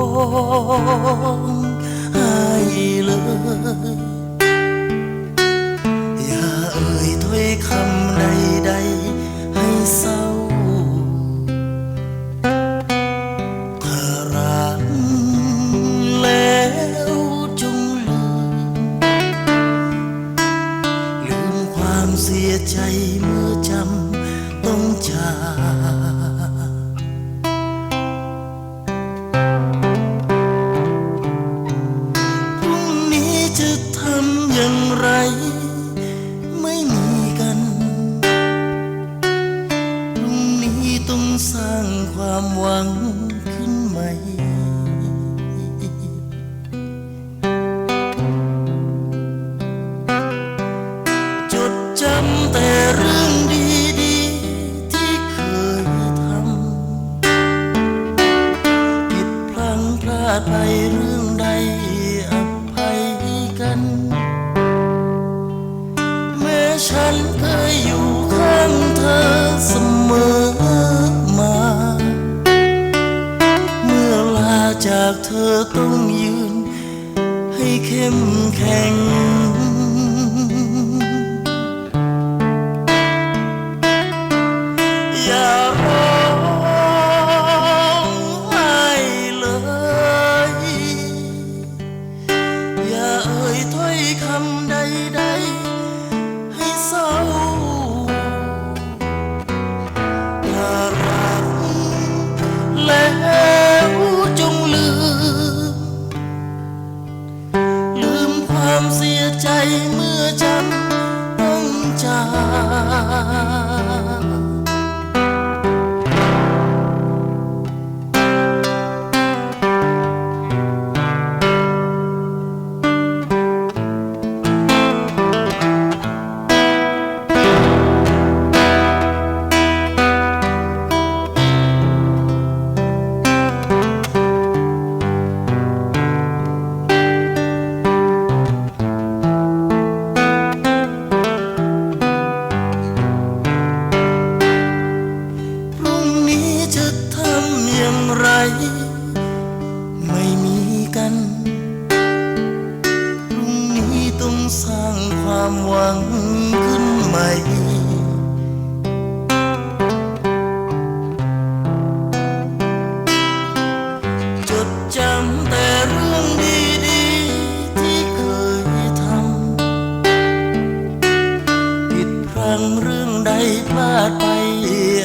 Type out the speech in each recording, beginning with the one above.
องให้เลยอย่าเอ่ยถ้อยคำใดๆให้เศร้าถ้ารักแล้วจงลืมลืมความเสียใจเมื่อจำ ไม่มีกันพรุ่งนี้ต้องสร้างความหวัง ต้องยืน ให้เข้มแข็ง ความเสียใจเมื่อจำต้องจาก ความหวังขึ้นใหม่จดจำแต่เรื่องดีๆที่เคยทำผิดพลั้งเรื่องใดพลาดไป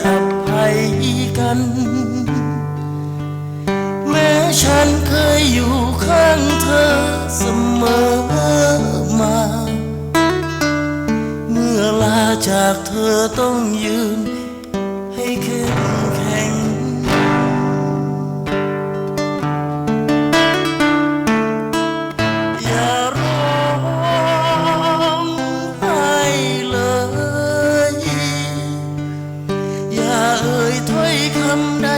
อภัยกันแม้ฉันเคยอยู่ข้างเธอเสมอ จากเธอต้องยืน ให้เข้มแข็ง อย่าร้องไห้เลย อย่าเอ่ยถ้อยคำใด